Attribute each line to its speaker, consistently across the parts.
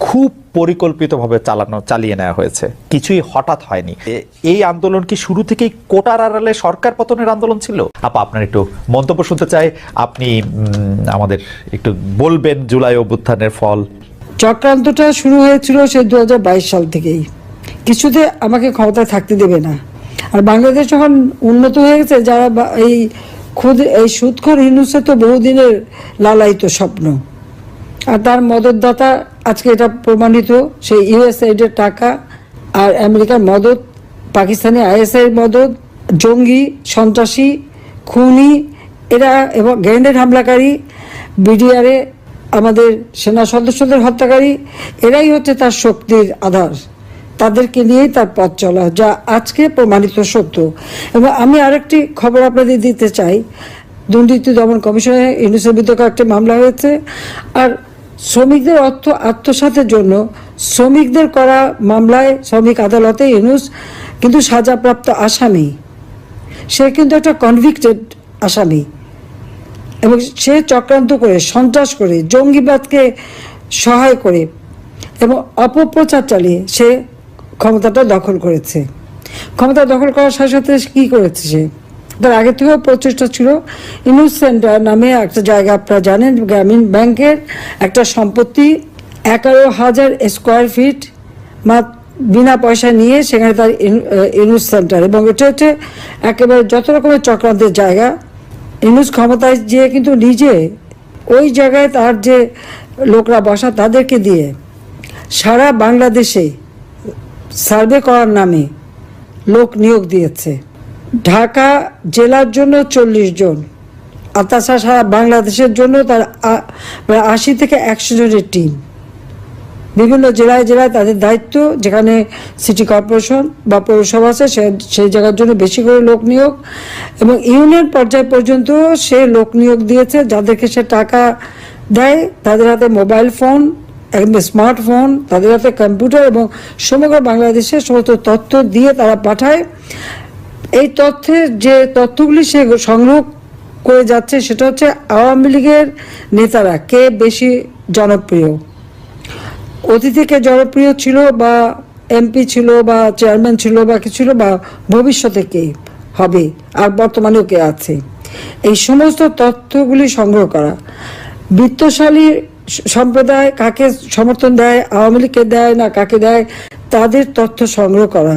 Speaker 1: খুব পরিকল্পিতভাবে চালানো, চালিয়ে নেওয়া হয়েছে। কিছুই হঠাৎ হয়নি। এই আন্দোলন কি শুরু থেকেই কোটার আড়ালে সরকার পতনের আন্দোলন ছিল? আপা, আপনার একটু মন্তব্য শুনতে চাই। আপনি আমাদের একটু বলবেন জুলাই অভ্যুত্থানের ফল।
Speaker 2: চক্রান্তটা শুরু হয়েছিল সে দু হাজার বাইশ সাল থেকেই। কিছুতে আমাকে ক্ষমতায় থাকতে দেবে না। আর বাংলাদেশ যখন উন্নত হয়ে গেছে, যারা এই খুদ, এই সুৎখর হিন্দুসে তো বহুদিনের লালায়িত স্বপ্ন। আর তার মদতদাতা আজকে এটা প্রমাণিত, সেই ইউএসআইডের টাকা আর আমেরিকার মদত পাকিস্তানি আইএসআই মদত জঙ্গি, সন্ত্রাসী, খুনি, এরা এবং গ্রেনেড হামলাকারী বিডিআরে আমাদের সেনা সদস্যদের হত্যাকারী, এরাই হচ্ছে তার শক্তির আধার। তাদেরকে নিয়েই তার পথ চলা, যা আজকে প্রমাণিত সত্য। এবং আমি আরেকটি খবর আপনাদের দিতে চাই। দুর্নীতি দমন কমিশনে ইউনিসের বিরুদ্ধে একটা মামলা হয়েছে, আর শ্রমিকদের অর্থ আত্মসাতের জন্য শ্রমিকদের করা মামলায় শ্রমিক আদালতে ইউনুস কিন্তু সাজাপ্রাপ্ত আসামি। সে কিন্তু একটা কনভিক্টেড আসামি। এবং সে চক্রান্ত করে, সন্ত্রাস করে, জঙ্গিবাদকে সহায় করে এবং অপপ্রচার চালিয়ে সে ক্ষমতাটা দখল করেছে। ক্ষমতা দখল করার সাথে সাথে কী করেছে সে? তার আগে থেকেও প্রচেষ্টা ছিল। ইনুস সেন্টার নামে একটা জায়গা আপনারা জানেন, গ্রামীণ ব্যাংকের একটা সম্পত্তি, এগারো হাজার স্কোয়ার ফিট মাত্র বিনা পয়সা নিয়ে সেখানে তার ইনুস সেন্টার এবং এটা হচ্ছে একেবারে যত রকমের চক্রান্তের জায়গা। ইনুস ক্ষমতায় যেয়ে কিন্তু নিজে ওই জায়গায় তার যে লোকরা বসা তাদেরকে দিয়ে সারা বাংলাদেশে সার্ভে করার নামে লোক নিয়োগ দিয়েছে। ঢাকা জেলার জন্য চল্লিশ জন, আর তাছাড়া সারা বাংলাদেশের জন্য তার আশি থেকে একশো জনের টিম বিভিন্ন জেলায় জেলায় তাদের দায়িত্ব, যেখানে সিটি কর্পোরেশন বা পৌরসভা আছে সেই জায়গার জন্য বেশি করে লোক নিয়োগ, এবং ইউনিয়ন পর্যায় পর্যন্ত সে লোক নিয়োগ দিয়েছে, যাদেরকে সে টাকা দেয়, তাদের হাতে মোবাইল ফোন একদম স্মার্টফোন তাদের হাতে কম্পিউটার এবং সমগ্র বাংলাদেশের সমস্ত তথ্য দিয়ে তারা পাঠায়। এই তথ্যের যে তথ্যগুলি সে সংগ্রহ করে যাচ্ছে, সেটা হচ্ছে আওয়ামী লীগের নেতারা, কে বেশি জনপ্রিয়? অতীতে থেকে জনপ্রিয় ছিল বা এমপি ছিল বা চেয়ারম্যান ছিল বা কিছু ছিল বা ভবিষ্যতে কে হবে, আর বর্তমানেও কে আছে? এই সমস্ত তথ্যগুলি সংগ্রহ করা। বৃত্তশালী সম্প্রদায় কাকে সমর্থন দেয়, আওয়ামী লীগকে দেয় না, কাকে দেয়, তাদের তথ্য সংগ্রহ করা।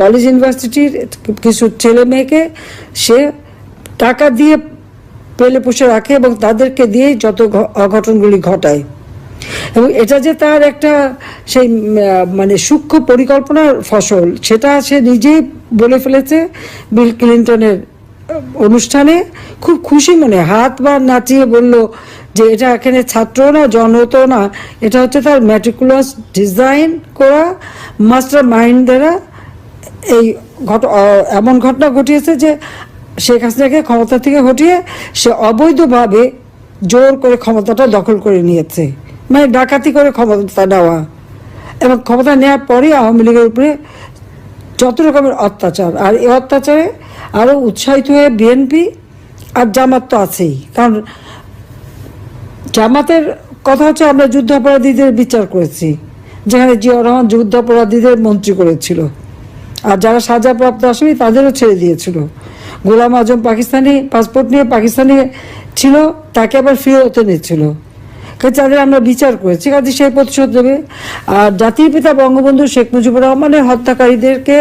Speaker 2: কলেজ ইউনিভার্সিটির কিছু ছেলে মেয়েকে সে টাকা দিয়ে পেলে পুষে রাখে এবং তাদেরকে দিয়েই যত অঘটনগুলি ঘটায়। এবং এটা যে তার একটা সেই মানে সূক্ষ্ম পরিকল্পনার ফসল, সেটা সে নিজেই বলে ফেলেছে বিল ক্লিন্টনের অনুষ্ঠানে। খুব খুশি মনে, হাত বা নাচিয়ে বলল যে এটা এখানে ছাত্র না জনত না, এটা হচ্ছে তার ম্যাট্রিকুলাস ডিজাইন করা মাস্টার মাইন্ড দ্বারা এই ঘট এমন ঘটনা ঘটিয়েছে যে শেখ হাসিনাকে ক্ষমতা থেকে হটিয়ে সে অবৈধভাবে জোর করে ক্ষমতাটা দখল করে নিয়েছে। মানে ডাকাতি করে ক্ষমতা নেওয়া। এবং ক্ষমতা নেওয়ার পরেই আওয়ামী লীগের উপরে যত রকমের অত্যাচার। আর এই অত্যাচারে আরও উৎসাহিত হয়ে বিএনপি আর জামাত তো আছেই। কারণ জামাতের কথা হচ্ছে আমরা যুদ্ধাপরাধীদের বিচার করেছি। যেখানে জিয়াউর রহমান যুদ্ধাপরাধীদের মন্ত্রী করেছিল। আর যারা সাজাপ্রাপ্ত আসামি তাদেরও ছেড়ে দিয়েছিল। গোলাম আজম পাকিস্তানি পাসপোর্ট নিয়ে পাকিস্তানি ছিল, তাকে আবার ফেরত কাজে তাদের আমরা বিচার করেছি, কাজে সেই প্রতিশোধ দেবে আর জাতির পিতা বঙ্গবন্ধু শেখ মুজিবুর রহমানের হত্যাকারীদেরকে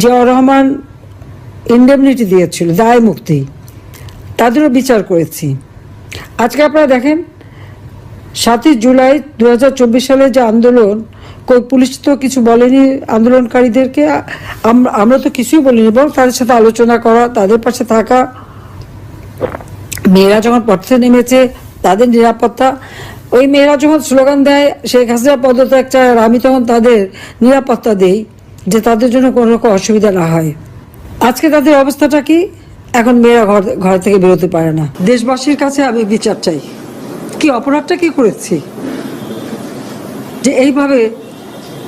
Speaker 2: জিয়াউর রহমান ইন্ডেমনিটি দিয়েছিল, দায় মুক্তি। তাদেরও বিচার করেছি। আজকে আপনারা দেখেন, সাতই জুলাই দু হাজার চব্বিশ সালে যে আন্দোলন কই পুলিশ তো কিছু বলেনি আন্দোলনকারীদেরকে। আম- আমরা তো কিছুই বলিনি, বরং তাদের সাথে আলোচনা করা, তাদের পাশে থাকা। মেয়েরা যখন পথে নেমেছে, তাদের নিরাপত্তা। ওই মেয়েরা যখন স্লোগান দেয়, শেখ হাসিনা পদত্যাগ চায় আর আমি তখন তাদের নিরাপত্তা দেই, যে তাদের জন্য কোনো রকম অসুবিধা না হয়। আজকে তাদের অবস্থাটা কি? এখন মেয়েরা ঘর ঘর থেকে বেরোতে পারে না। দেশবাসীর কাছে আমি বিচার চাই। কি অপরাধটা কি করেছি? যে এইভাবে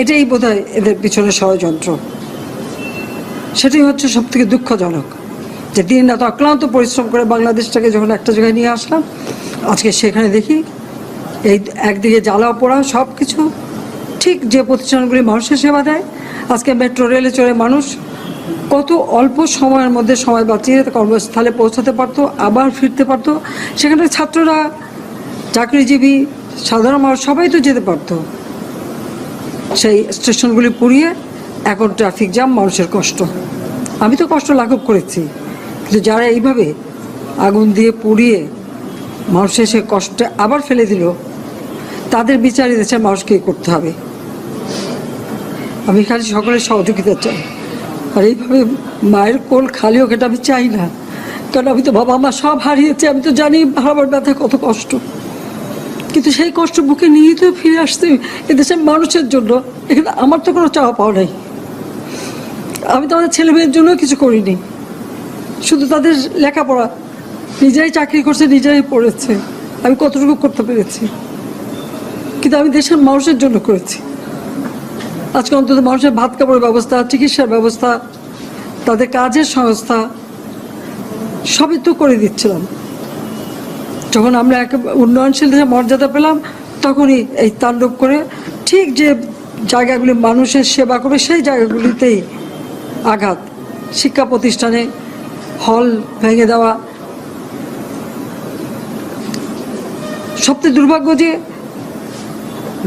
Speaker 2: এটাই বোধহয় এদের পিছনে ষড়যন্ত্র। সেটাই হচ্ছে সব থেকে দুঃখজনক যে দিন রাত অক্লান্ত পরিশ্রম করে বাংলাদেশটাকে যখন একটা জায়গায় নিয়ে আসলাম, আজকে সেখানে দেখি এই একদিকে জ্বালা পোড়া সব কিছু ঠিক যে প্রতিষ্ঠানগুলি মানুষের সেবা দেয়, আজকে মেট্রো, রেলে চড়ে মানুষ কত অল্প সময়ের মধ্যে সময় বাঁচিয়ে কর্মস্থলে পৌঁছাতে পারতো, আবার ফিরতে পারতো। সেখানে ছাত্ররা, চাকরিজীবী, সাধারণ মানুষ সবাই তো যেতে পারতো। সেই স্টেশনগুলি পুড়িয়ে এখন ট্রাফিক জ্যাম মানুষের কষ্ট। আমি তো কষ্ট লাঘব করেছি, কিন্তু যারা এইভাবে আগুন দিয়ে পুড়িয়ে মানুষের সে কষ্টে আবার ফেলে দিল, তাদের বিচার দেশের মানুষকে করতে হবে। আমি খালি সকলের সহযোগিতা চাই। আর এইভাবে মায়ের কোল খালি হোক এটা আমি চাই না। কারণ আমি তো বাবা মা সব হারিয়েছি, আমি তো জানি হারাবার ব্যথা কত কষ্ট। কিন্তু সেই কষ্ট বুকে নিয়ে তো ফিরে আসতে এদেশের মানুষের জন্য এখানে আমার তো কোনো চাওয়া পাওয়া নাই। আমি তো আমাদের ছেলে মেয়ের জন্য কিছু করিনি। শুধু তাদের লেখাপড়া, নিজেরাই চাকরি করছে, নিজেরাই পড়েছে। আমি কতটুকু করতে পেরেছি? কিন্তু আমি দেশের মানুষের জন্য করেছি। আজকে অন্তত মানুষের ভাত কাপড়ের ব্যবস্থা, চিকিৎসার ব্যবস্থা, তাদের কাজের সংস্থা, সবই তো করে দিচ্ছিলাম। যখন আমরা এক উন্নয়নশীল দেশে মর্যাদা পেলাম, তখনই এই তাণ্ডব করে ঠিক যে জায়গাগুলি মানুষের সেবা করবে, সেই জায়গাগুলিতেই আঘাত। শিক্ষা প্রতিষ্ঠানে হল ভেঙে দেওয়া। সবচেয়ে দুর্ভাগ্য যে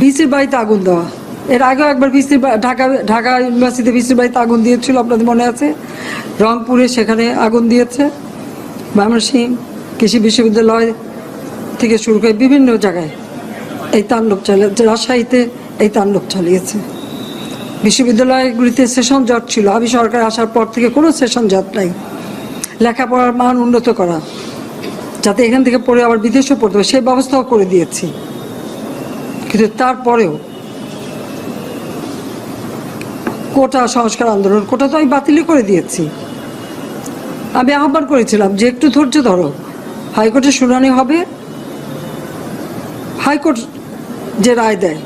Speaker 2: ভিসির বাড়িতে আগুন দেওয়া। এর আগেও একবার ভিসির ঢাকা ঢাকা ইউনিভার্সিটি ভিসির বাড়িতে আগুন দিয়েছিল, আপনাদের মনে আছে? রংপুরে সেখানে আগুন দিয়েছে। ময়মনসিং কৃষি বিশ্ববিদ্যালয় থেকে শুরু করে বিভিন্ন জায়গায় এই তাণ্ডব চালিয়েছে রাজশাহীতে এই তাণ্ডব চালিয়েছে। বিশ্ববিদ্যালয়গুলিতে সেশন জট ছিল। আমি সরকার আসার পর থেকে কোনো সেশন জট নাই। লেখাপড়ার মান উন্নত করা, যাতে এখান থেকে পড়ে আবার বিদেশেও পড়তে হবে সেই ব্যবস্থাও করে দিয়েছি। কিন্তু তারপরেও কোটা সংস্কার আন্দোলন, কোটা তো আমি বাতিলই করে দিয়েছি। আমি আহ্বান করেছিলাম যে একটু ধৈর্য ধরো। হাইকোর্টে শুনানি হবে হাইকোর্ট যে রায় দেয়।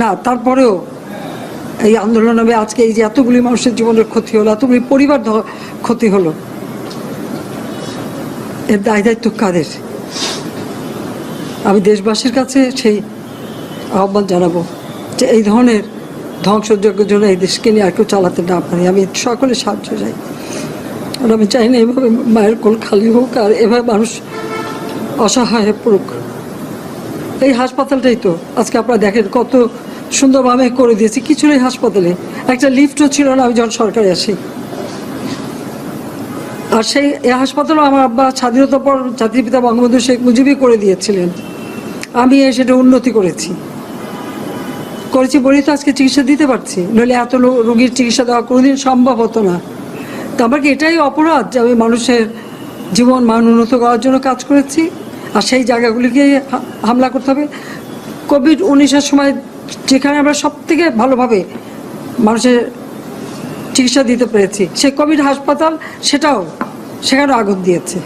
Speaker 2: না, তারপরেও এই আন্দোলন হবে আজকে এই যে এতগুলি মানুষের জীবনের ক্ষতি হলো, এতগুলি পরিবার ক্ষতি হলো, এর দায় দায়িত্ব কাদের? আমি দেশবাসীর কাছে সেই আহ্বান জানাব যে এই ধরনের ধ্বংসযজ্ঞের জন্য এই দেশকে নিয়ে আর কেউ চালাতে না পারি। আমি সকলে সাহায্য চাই। আর আমি চাই না এভাবে মায়ের কোল খালি হোক আর এভাবে মানুষ অসহায় হয়ে পড়ুক। এই হাসপাতালটাই তো। আজকে আপনারা দেখেন কত সুন্দরভাবে করে দিয়েছি। কিছু নেই হাসপাতালে। একটা লিফটও ছিল না, আমি যখন সরকারে আসি। আর সেই এই হাসপাতালও আমার আব্বা স্বাধীনতা পর জাতির পিতা বঙ্গবন্ধু শেখ মুজিবই করে দিয়েছিলেন। আমি সেটা উন্নতি করেছি। করেছি বলেই তো আজকে চিকিৎসা দিতে পারছি। নইলে এত রোগীর চিকিৎসা দেওয়া কোনোদিন সম্ভব হতো না। তো আমার কি এটাই অপরাধ যে আমি মানুষের জীবন মান উন্নত করার জন্য কাজ করেছি? আর সেই জায়গাগুলিকে হামলা করতে হবে। কোভিড উনিশের সময় যেখানে আমরা সব থেকে ভালোভাবে মানুষের চিকিৎসা দিতে পেরেছি, সেই কোভিড হাসপাতাল সেটাও সেখানে আগুন দিয়েছে।